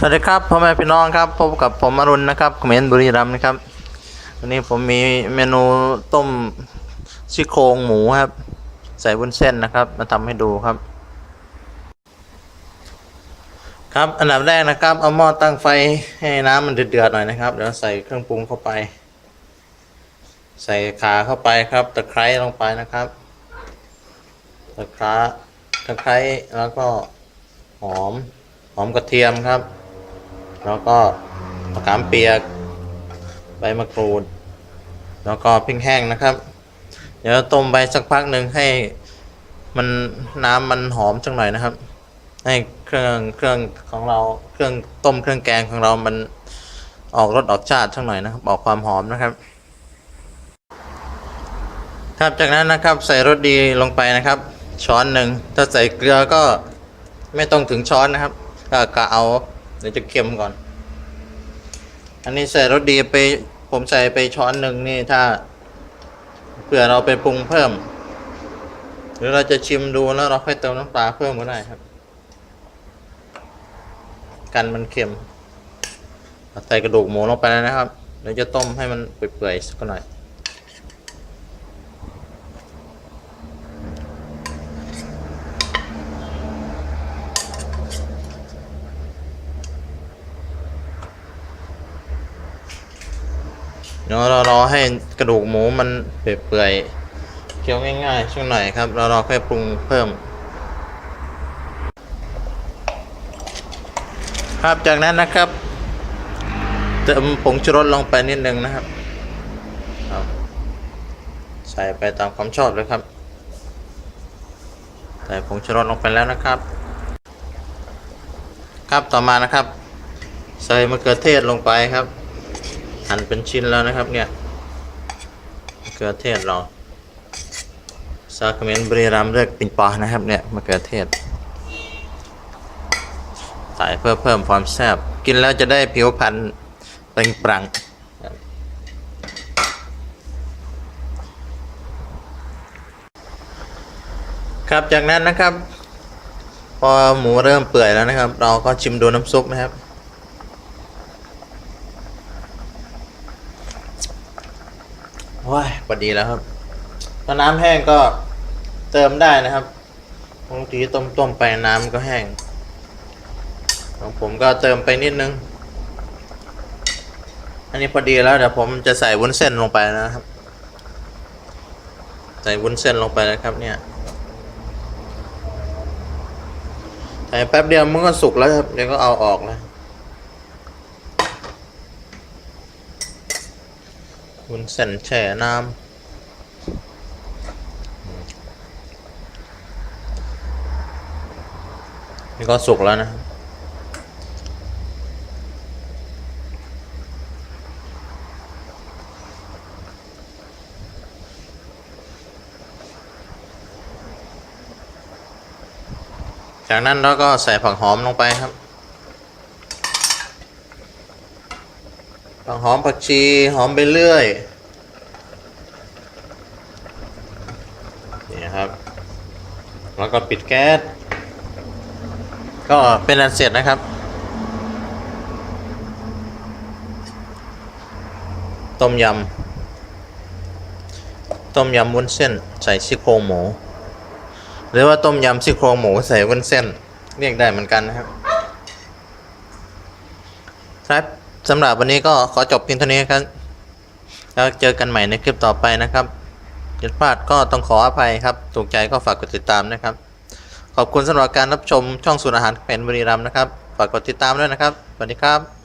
สวัสดีครับพ่อแม่พี่น้องครับพบกับผมอรุณนะครับเขมรบุรีรัมย์นะครับวันนี้ผมมีเมนูต้มซี่โครงหมูครับ ใส่วุ้นเส้นนะครับ มาทำให้ดูครับ ครับอันดับแรกนะครับ เอาหม้อตั้งไฟให้น้ำมันเดือดๆหน่อยนะครับเดี๋ยวใส่เครื่องปรุงเข้าไป ใส่ขาเข้าไปครับตะไคร้ลงไปนะครับตะไคร้ตะไคร้แล้วก็หอมหอมกระเทียมครับ แล้วก็มะขามเปียก ใบมะกรูด แล้วก็พริกแห้งนะครับ เดี๋ยวต้มไปสักพักหนึ่งให้มันน้ำมันหอมจังหน่อยนะครับ ให้เครื่องเครื่องของเราเครื่องต้มเครื่องแกงของเรามันออกรสออกชาติสักหน่อยนะครับ ออกความหอมนะครับ ครับจากนั้นนะครับใส่รสดีลงไปนะครับ ช้อนหนึ่งถ้าใส่เกลือก็ไม่ต้องถึงช้อนนะครับก็เอา เดี๋ยวจะเค็มก่อน อันนี้ใส่รสดีไป ผมใส่ไปช้อนหนึ่งนี่ถ้าเผื่อเราไปปรุงเพิ่ม หรือเราจะชิมดูแล้วเราค่อยเติมน้ำปลาเพิ่มก็ได้ครับ กันมันเค็มใส่กระดูกหมูลงไปแล้วนะครับเดี๋ยวจะต้มให้มันเปื่อยๆสักหน่อย เดี๋ยวเรารอให้กระดูกหมูมันเปื่อยๆเคี้ยวง่ายๆช่วงหน่อยครับ เรารอค่อยปรุงเพิ่ม ครับจากนั้นนะครับเติมผงชูรสลงไปนิดนึงนะครับครับ ใส่ไปตามความชอบเลยครับใส่ผงชูรสลงไปแล้วนะครับ ครับต่อมานะครับ ใส่มะเขือเทศลงไปครับ หั่นเป็นชิ้นแล้วนะครับเนี่ยมะเขือเทศเราซาคเมนบรีรัมเรียกปิงปอนะครับเนี่ยมะเขือเทศใส่เพื่อเพิ่มความแซ่บกินแล้วจะได้ผิวพรรณเปล่งปลั่งครับจากนั้นนะครับ พอหมูเริ่มเปื่อยแล้วนะครับ เราก็ชิมดูน้ำซุปนะครับ ว้ายพอดีแล้วครับถ้าน้ำแห้งก็เติมได้นะครับบางทีต้มต้มๆไปน้ำก็แห้งของผมก็เติมไปนิดนึง อันนี้พอดีแล้วเดี๋ยวผมจะใส่วุ้นเส้นลงไปนะครับ ใส่วุ้นเส้นลงไปนะครับ เนี่ย ใส่แป๊บเดียวมันก็สุกแล้วครับเดี๋ยวก็เอาออกแล้ว วุ้นเส้นแช่น้ำนี่ก็สุกแล้วนะจากนั้นเราก็ใส่ผักหอมลงไปครับ ผัก หอมผักชีหอมไปเรื่อยนี่ครับ แล้วก็ปิดแก๊ส ก็เป็นอันเสร็จนะครับ ต้มยำ ต้มยำวุ้นเส้น ใส่ซี่โครงหมู หรือว่าต้มยำซี่โครงหมูใส่วุ้นเส้น เรียกได้เหมือนกันนะครับครับ สำหรับวันนี้ก็ขอจบเพียงเท่านี้ครับ แล้วเจอกันใหม่ในคลิปต่อไปนะครับผิดพลาดก็ต้องขออภัยครับ ถูกใจก็ฝากกดติดตามนะครับ ขอบคุณสำหรับการรับชมช่องสูตรอาหารเป็นบุรีรัมย์นะครับ ฝากกดติดตามด้วยนะครับ สวัสดีครับ